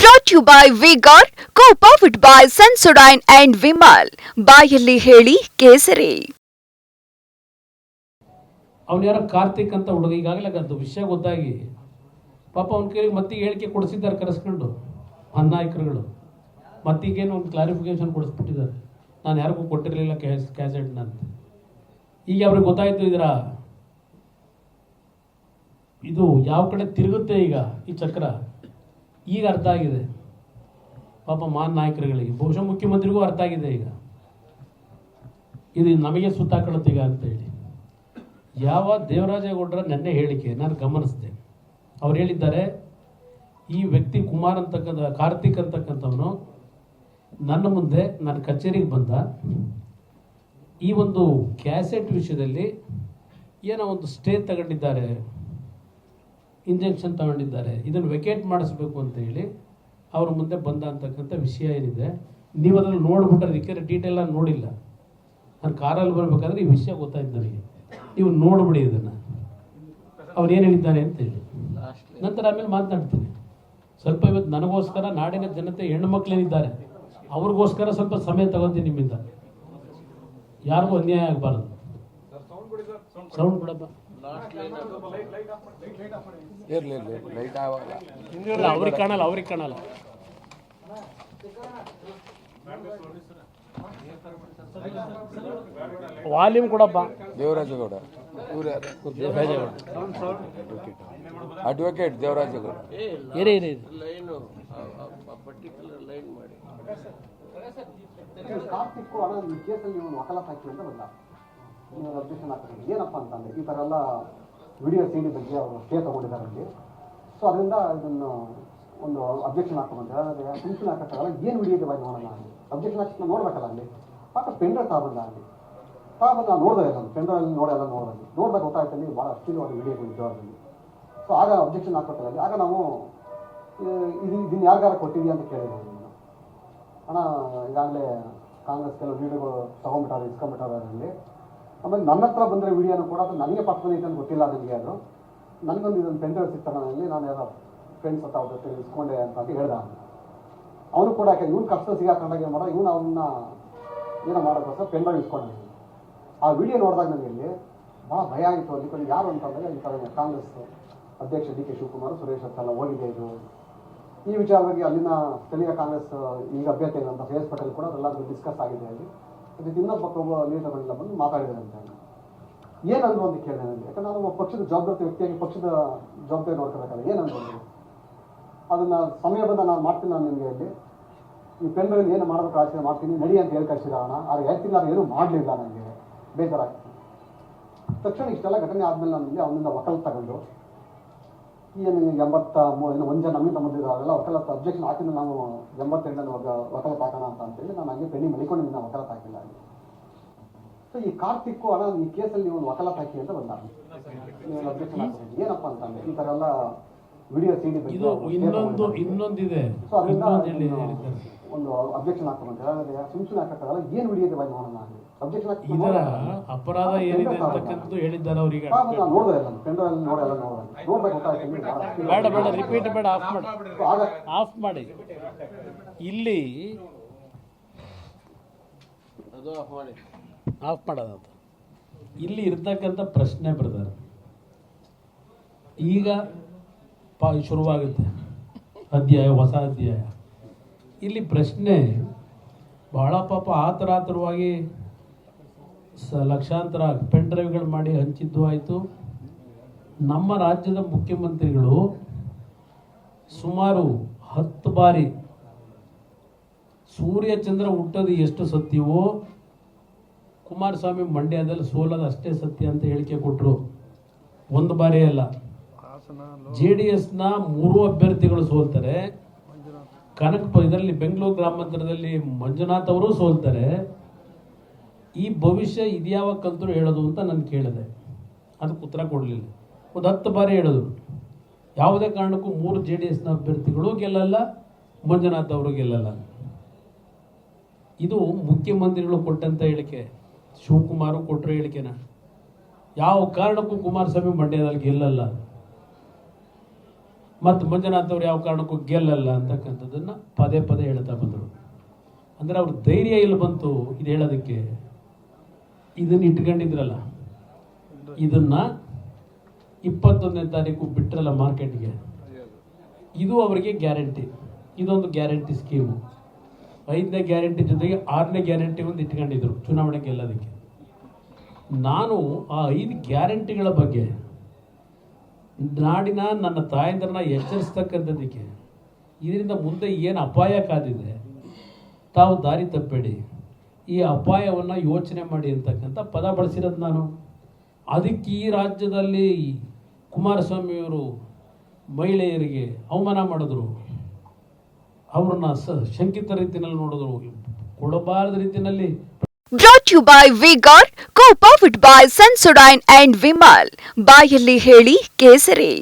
Brought you by Vigor co powered by Sensodyne and Vimal ಬಾಯಲ್ಲಿ ಹೇಳಿ ಕೇಸರಿ. ಅವನು ಯಾರೋ ಕಾರ್ತಿಕ್ ಅಂತ ಹುಡುಗ, ಈಗಾಗಲೇ ಅದು ವಿಷಯ ಗೊತ್ತಾಗಿ. ಪಾಪ ಅವ್ನ ಕೇಳಿ ಮತ್ತೆ ಹೇಳಿಕೆ ಕೊಡಿಸಿದ್ದಾರೆ ಕರೆಸ್ಕೊಂಡು ಆ ನಾಯಕರುಗಳು ಮತ್ತೀಗೇನು ಒಂದು ಕ್ಲಾರಿಫಿಕೇಶನ್ ಕೊಡಿಸ್ಬಿಟ್ಟಿದ್ದಾರೆ. ನಾನು ಯಾರಿಗೂ ಕೊಟ್ಟಿರಲಿಲ್ಲ ಕ್ಯಾಸ್ ಕ್ಯಾಸೆಟ್ನ ಅಂತ. ಈಗ ಅವ್ರಿಗೆ ಗೊತ್ತಾಯಿತು ಇದರ. ಇದು ಯಾವ ಕಡೆ ತಿರುಗುತ್ತೆ ಈಗ ಈ ಚಕ್ರ? ಈಗ ಅರ್ಥ ಆಗಿದೆ. ಪಾಪ ಮಾನ್ ನಾಯಕರುಗಳಿಗೆ, ಬಹುಶಃ ಮುಖ್ಯಮಂತ್ರಿಗೂ ಅರ್ಥ ಆಗಿದೆ ಈಗ. ಇದು ನಮಗೆ ಸುತ್ತಾಕೊಳ್ಳುತ್ತೆ ಈಗ ಅಂತ ಹೇಳಿ ಯಾವ ದೇವರಾಜೇಗೌಡರ ನೆನ್ನೆ ಹೇಳಿಕೆ ನಾನು ಗಮನಿಸಿದೆ ಅವ್ರು ಹೇಳಿದ್ದಾರೆ, ಈ ವ್ಯಕ್ತಿ ಕುಮಾರ್ ಅಂತಕ್ಕಂಥ, ಕಾರ್ತಿಕ್ ಅಂತಕ್ಕಂಥವನು ನನ್ನ ಮುಂದೆ ನನ್ನ ಕಚೇರಿಗೆ ಬಂದ. ಈ ಒಂದು ಕ್ಯಾಸೆಟ್ ವಿಷಯದಲ್ಲಿ ಏನೋ ಒಂದು ಸ್ಟೇ ತಗೊಂಡಿದ್ದಾರೆ. ಇಂಜೆಕ್ಷನ್ ತಗೊಂಡಿದ್ದಾರೆ. ಇದನ್ನು ವೆಕೇಟ್ ಮಾಡಿಸ್ಬೇಕು ಅಂತ ಹೇಳಿ ಅವ್ರ ಮುಂದೆ ಬಂದ ಅಂತಕ್ಕಂಥ ವಿಷಯ ಏನಿದೆ ನೀವು ಅದನ್ನು ನೋಡ್ಬಿಟ್ಟು ಅದಕ್ಕೆ ಡೀಟೇಲ್ ನೋಡಿಲ್ಲ. ನಾನು ಕಾರಲ್ಲಿ ಬರಬೇಕಾದ್ರೆ ಈ ವಿಷಯ ಗೊತ್ತಾಯ್ತು ನನಗೆ. ನೀವು ನೋಡ್ಬಿಡಿ ಇದನ್ನು. ಅವ್ರು ಏನು ಹೇಳಿದ್ದಾರೆ ಅಂತ ಹೇಳಿ. ನಂತರ ಆಮೇಲೆ ಮಾತನಾಡ್ತೀನಿ. ಸ್ವಲ್ಪ ಇವತ್ತು ನನಗೋಸ್ಕರ ನಾಡಿನ ಜನತೆ ಹೆಣ್ಣು ಮಕ್ಕಳೇನಿದ್ದಾರೆ ಅವ್ರಿಗೋಸ್ಕರ ಸ್ವಲ್ಪ ಸಮಯ ತಗೊಂತೀನಿ ನಿಮ್ಮಿಂದ. ಯಾರಿಗೂ ಅನ್ಯಾಯ ಆಗಬಾರ್ದು. ಸೌಂಡ್ ಕೊಡಪ್ಪ. ಇರ್ಲಿ ಇರ್ಲಿ ಲೈಟ್ ಆಗಲ್ಲ ಅವ್ರಿಗೆ ಕಾಣಲ್ಲ ಅವ್ರಿಗೆ ಕಾಣಲ್ಲ ವಾಲ್ಯೂಮ್ ಕೊಡಪ್ಪ ದೇವರಾಜಗೌಡ ಇವ್ರು ದೇವರಾಜೇಗೌಡ ಅಡ್ವೊಕೇಟ್ ದೇವರಾಜಗೌಡ ಇರಿ ಕಾರ್ತಿಕ್ಕು ಹಣ ಈ ಅಬ್ಜೆಕ್ಷನ್ ಹಾಕಿದ್ರೆ ಏನಪ್ಪ ಅಂತಂದರೆ ಈ ಥರ ಎಲ್ಲ ವಿಡಿಯೋ ಸೀಡಿ ಬಗ್ಗೆ ಅವರು ಸ್ಟೇ ತಗೊಂಡಿದ್ದಾರೆ ಅಲ್ಲಿ. ಸೊ ಅದರಿಂದ ಇದನ್ನು ಒಂದು ಅಬ್ಜೆಕ್ಷನ್ ಹಾಕೊಂಬಂತ ಹೇಳಿದ್ರೆ ಸುಮ್ಸುನೆ ಹಾಕೋಕ್ಕಾಗಲ್ಲ, ಏನು ವಿಡಿಯೋ ಇದೆ ಬಗ್ಗೆ ನೋಡೋಣ ಅಲ್ಲಿ? ಅಬ್ಜೆಕ್ಷನ್ ಹಾಕಿ ನೋಡ್ಬೇಕಲ್ಲ ಅಲ್ಲಿ. ಪಾಪ ಪೆಂಡ್ರೈವ್ ತಗೊಂಡ ಅಲ್ಲಿ? ತಗೊಂಡು ನಾನು ನೋಡಿದೆ ನಾನು ಪೆಂಡ್ರೈವ್ ನೋಡಲ್ಲ ನೋಡಿದ್ವಿ ನೋಡಿದಾಗ ಗೊತ್ತಾಯ್ತು ಅಲ್ಲಿ ಭಾಳ ಅಶ್ಲೀಲವಾದ ವಿಡಿಯೋಗಳು ಅದರಲ್ಲಿ ಸೊ ಆಗ ಅಬ್ಜೆಕ್ಷನ್ ಹಾಕೋತಲ್ಲ ಆಗ ನಾವು ಇದು ಇದನ್ನು ಯಾರಿಗಾರ ಕೊಟ್ಟಿದ್ದೀವಿ ಅಂತ ಕೇಳಿದ್ವಿ ನಾನು ಅಣ್ಣ, ಈಗಾಗಲೇ ಕಾಂಗ್ರೆಸ್ ಕೆಲವು ವಿಡಿಯೋಗಳು ತೊಗೊಂಬಿಟ್ಟಾರೆ ಇಸ್ಕೊಂಡ್ಬಿಟ್ಟಾರೆ ಅದರಲ್ಲಿ ಆಮೇಲೆ ನನ್ನ ಹತ್ರ ಬಂದರೆ ವಿಡಿಯೋನು ಕೂಡ ಅದು ನನಗೆ ಪರ್ಸನಲ್ ಐತೆ ಅಂತ ಗೊತ್ತಿಲ್ಲ ನನಗೆ ಅದು ನನಗೊಂದು ಇದೊಂದು ಪೆಂಡ್ರೈವ್ ಸಿಕ್ತಾನೆ ನನಗೆ ನಾನು ಯಾರೋ ಫ್ರೆಂಡ್ಸ್ ಹತ್ರ ಅವ್ರ ಜೊತೆ ಇಸ್ಕೊಂಡೆ ಅಂತ ಅಂತ ಹೇಳ್ದ ಅವನು. ಕೂಡ ಯಾಕೆ, ಇವ್ನು ಕಷ್ಟ ಸಿಗಾಕೊಂಡಾಗ ಏನು ಮಾಡೋ ಇವನು ಅವನ್ನ ಏನೋ ಮಾಡೋಕ್ಕೋಸ್ಕರ ಪೆಂಡ್ರೈವ್ ಇಸ್ಕೊಂಡೆ ಆ ವಿಡಿಯೋ ನೋಡಿದಾಗ ನನಗೆ ಇಲ್ಲಿ ಭಾಳ ಭಯ ಆಯಿತು. ಅಲ್ಲಿ ಕಡೆ ಯಾರು ಅಂತಂದರೆ ಈ ಕಡೆ ಕಾಂಗ್ರೆಸ್ ಅಧ್ಯಕ್ಷ ಡಿ ಕೆ ಶಿವಕುಮಾರ್, ಸುರೇಶ್ ಹತ್ತೆಲ್ಲ ಹೋಗಿದೆ ಇದು. ಈ ವಿಚಾರವಾಗಿ ಅಲ್ಲಿನ ಸ್ಥಳೀಯ ಕಾಂಗ್ರೆಸ್ ಈಗ ಅಭ್ಯರ್ಥಿ ಏನಂತ ಶ್ರೇಯಸ್ ಪಟೇಲ್ ಕೂಡ ಅದೆಲ್ಲ ಡಿಸ್ಕಸ್ ಆಗಿದೆ ಅಲ್ಲಿ. ಇನ್ನೊಬ್ಬ ಒಬ್ಬ ಲೀಡರ್ಗಳೆಲ್ಲ ಬಂದು ಮಾತಾಡಿದ್ದಾರೆ ಅಂತ ಏನಂದ್ರು ಅಂತ ಕೇಳಿದೆ ನನಗೆ? ಯಾಕಂದ್ರೆ ನಾನು ಪಕ್ಷದ ಜವಾಬ್ದಾರಿ ವ್ಯಕ್ತಿಯಾಗಿ ಪಕ್ಷದ ಜವಾಬ್ದಾರಿ ನೋಡ್ಕೋಬೇಕಲ್ಲ ಏನಂದ್ರು ಅವರು ಅದನ್ನ ಸಮಯ ಬಂದ ನಾನು ಮಾಡ್ತೀನಿ ನಾನು ನಿಮಗೆ ಅಲ್ಲಿ ಈ ಪೆನ್ಗಳಲ್ಲಿ ಏನು ಮಾಡಬೇಕು ಆಚರಣೆ ಮಾಡ್ತೀನಿ, ನಡಿ ಅಂತ ಹೇಳಿ ಅಣ್ಣ? ಆದ್ರೆ ಹೇಳ್ತೀನಿ ನಾನು ಏನೂ ಮಾಡಲಿಲ್ಲ ನನಗೆ. ಬೇಜಾರಾಗ್ತದೆ. ತಕ್ಷಣ ಇಷ್ಟೆಲ್ಲ ಘಟನೆ ಆದಮೇಲೆ ನಾನು ಅವನಿಂದ ವಕಲ್ ತಗೊಂಡು ಏನು ಎಂಬತ್ತ ಏನು ಒಂದು ಜನ ನಮಗೆ ಮುಂದಿದ್ರು ಅವೆಲ್ಲ ವಕಾಲತ್ ಅಬ್ಜೆಕ್ಷನ್ ಹಾಕಿದ್ರೆ ನಾನು ಎಂಬತ್ತೆರಡನೇ ವಕಾಲತ್ ಹಾಕೋಣ ಅಂತ ಅಂತೇಳಿ ನಾನು ಹಂಗೆ ಪೆಂಡಿಂಗ್ ಮಲಿಕೊಂಡು ನಾನು ವಕಾಲತ್ ಹಾಕಿಲ್ಲ ಅಲ್ಲಿ ಸೊ ಈ ಕಾರ್ತಿಕ್ಕು ಅಣ್ಣ ಈ ಕೇಸಲ್ಲಿ ನೀವು ಒಂದು ವಕಾಲತ್ ಹಾಕಿ ಅಂತ ಬಂದ. ನೀವು ಅಬ್ಜೆಕ್ಷನ್ ಹಾಕಿದ್ರಿ ಏನಪ್ಪ ಅಂತಂದ್ರೆ ಈ ಥರ ಎಲ್ಲ ವಿಡಿಯೋ ಇನ್ನೊಂದು ಇನ್ನೊಂದಿದೆ. ಸೊ ಅದರಿಂದ ಒಂದು ಅಬ್ಜೆಕ್ಷನ್ ಹಾಕೊಂಡ್ರೆ ಸುಮ್ ಸುಮ್ಮನೆ ಹಾಕಕ್ಕಾಗಲ್ಲ ಏನು ವಿಡಿಯೋ ಬಾಯಿ ಮಾಡೋಣ ಅಬ್ಜೆಕ್ಷನ್ ಹಾಕಿ ಇದರ ಅಪರಾಧ ಏನಿದೆ ಅಂತಕ್ಕಂಥದ್ದು ಹೇಳಿದ್ದಾರೆ ಅವ್ರಿಗೆ ನೋಡಿದೆ ಗೊತ್ತಾಯ್ತು ಬೇಡ ಬೇಡ ರಿಪೀಟ್ ಬೇಡ ಆಫ್ ಮಾಡಿ. ಆಫ್ ಮಾಡಿ. ಇಲ್ಲಿ ಆಫ್ ಮಾಡೋದಂತ. ಇಲ್ಲಿ ಇರ್ತಕ್ಕಂಥ ಪ್ರಶ್ನೆ ಬ್ರದರ್. ಈಗ ಪಾ ಶುರುವಾಗುತ್ತೆ. ಅಧ್ಯಾಯ ಹೊಸ ಅಧ್ಯಾಯ. ಇಲ್ಲಿ ಪ್ರಶ್ನೆ ಬಹಳ ಪಾಪ ಆತರಾತರವಾಗಿ ಸ ಲಕ್ಷಾಂತರ ಪೆನ್ ಡ್ರೈವ್ಗಳು ಮಾಡಿ ಹಂಚಿದ್ದು ಆಯಿತು. ನಮ್ಮ ರಾಜ್ಯದ ಮುಖ್ಯಮಂತ್ರಿಗಳು ಸುಮಾರು ಹತ್ತು ಬಾರಿ ಸೂರ್ಯಚಂದ್ರ ಹುಟ್ಟೋದು ಎಷ್ಟು ಸತ್ಯವೋ ಕುಮಾರಸ್ವಾಮಿ ಮಂಡ್ಯದಲ್ಲಿ ಸೋಲೋದು ಅಷ್ಟೇ ಸತ್ಯ ಅಂತ ಹೇಳಿಕೆ ಕೊಟ್ಟರು ಒಂದು ಬಾರಿ ಅಲ್ಲ. ಜೆ ಡಿ ಎಸ್ನ ಮೂರು ಅಭ್ಯರ್ಥಿಗಳು ಸೋಲ್ತಾರೆ. ಕನಕ ಇದರಲ್ಲಿ ಬೆಂಗಳೂರು ಗ್ರಾಮಾಂತರದಲ್ಲಿ ಮಂಜುನಾಥ್ ಅವರು ಸೋಲ್ತಾರೆ. ಈ ಭವಿಷ್ಯ ಇದ್ಯಾವ ಕಲ್ತರು ಹೇಳೋದು ಅಂತ ನಾನು ಕೇಳಿದೆ. ಅದಕ್ಕೆ ಉತ್ತರ ಕೊಡಲಿಲ್ಲ. ಒಂದು ಹತ್ತು ಬಾರಿ ಹೇಳೋದು. ಯಾವುದೇ ಕಾರಣಕ್ಕೂ ಮೂರು ಜೆ ಡಿ ಎಸ್ನ ಅಭ್ಯರ್ಥಿಗಳು ಗೆಲ್ಲಲ್ಲ, ಮಂಜುನಾಥ್ ಅವರು ಗೆಲ್ಲಲ್ಲ. ಇದು ಮುಖ್ಯಮಂತ್ರಿಗಳು ಕೊಟ್ಟಂಥ ಹೇಳಿಕೆ. ಶಿವಕುಮಾರು ಕೊಟ್ಟರು ಹೇಳಿಕೆನ. ಯಾವ ಕಾರಣಕ್ಕೂ ಕುಮಾರಸ್ವಾಮಿ ಮಂಡ್ಯದಲ್ಲಿ ಗೆಲ್ಲಲ್ಲ. ಮತ್ತು ಮಂಜುನಾಥವ್ರು ಯಾವ ಕಾರಣಕ್ಕೂ ಗೆಲ್ಲಲ್ಲ ಅಂತಕ್ಕಂಥದ್ದನ್ನು ಪದೇ ಪದೇ ಹೇಳ್ತಾ ಬಂದರು. ಅಂದರೆ ಅವ್ರ ಧೈರ್ಯ ಇಲ್ಲಿ ಬಂತು ಇದು ಹೇಳೋದಕ್ಕೆ? ಇದನ್ನ ಇಟ್ಕೊಂಡಿದ್ರಲ್ಲ. ಇದನ್ನ ಇಪ್ಪತ್ತೊಂದನೇ ತಾರೀಕು ಬಿಟ್ರಲ್ಲ ಮಾರ್ಕೆಟ್ಗೆ. ಇದು ಅವರಿಗೆ ಗ್ಯಾರಂಟಿ. ಇದೊಂದು ಗ್ಯಾರಂಟಿ ಸ್ಕೀಮು. ಐದನೇ ಗ್ಯಾರಂಟಿ ಜೊತೆಗೆ ಆರನೇ ಗ್ಯಾರಂಟಿ ಒಂದು ಇಟ್ಕೊಂಡಿದ್ರು ಚುನಾವಣೆ ಗೆಲ್ಲೋದಕ್ಕೆ. ನಾನು ಆ ಐದು ಗ್ಯಾರಂಟಿಗಳ ಬಗ್ಗೆ ನಾಡಿನ ನನ್ನ ತಾಯಂದ್ರನ್ನ ಎಚ್ಚರಿಸ್ತಕ್ಕಂಥದ್ದಕ್ಕೆ ಇದರಿಂದ ಮುಂದೆ ಏನು ಅಪಾಯ ಕಾದಿದೆ, ತಾವು ದಾರಿ ತಪ್ಪಬೇಡಿ ಈ ಅಪಾಯವನ್ನು ಯೋಚನೆ ಮಾಡಿ ಅಂತಕ್ಕಂಥ ಪದ ಬಳಸಿರೋದು ನಾನು. ಅದಕ್ಕೆ ಈ ರಾಜ್ಯದಲ್ಲಿ ಕುಮಾರಸ್ವಾಮಿಯವರು ಮಹಿಳೆಯರಿಗೆ ಅವಮಾನ ಮಾಡಿದ್ರು. ಅವ್ರನ್ನ ಸ ಶಂಕಿತ ರೀತಿಯಲ್ಲಿ ನೋಡಿದ್ರು. ಕೊಡಬಾರದ ರೀತಿಯಲ್ಲಿ brought you by Vigor co powered by Sensodyne and Vimal ಬಾಯಲ್ಲಿ ಹೇಳಿ ಕೇಸರಿ.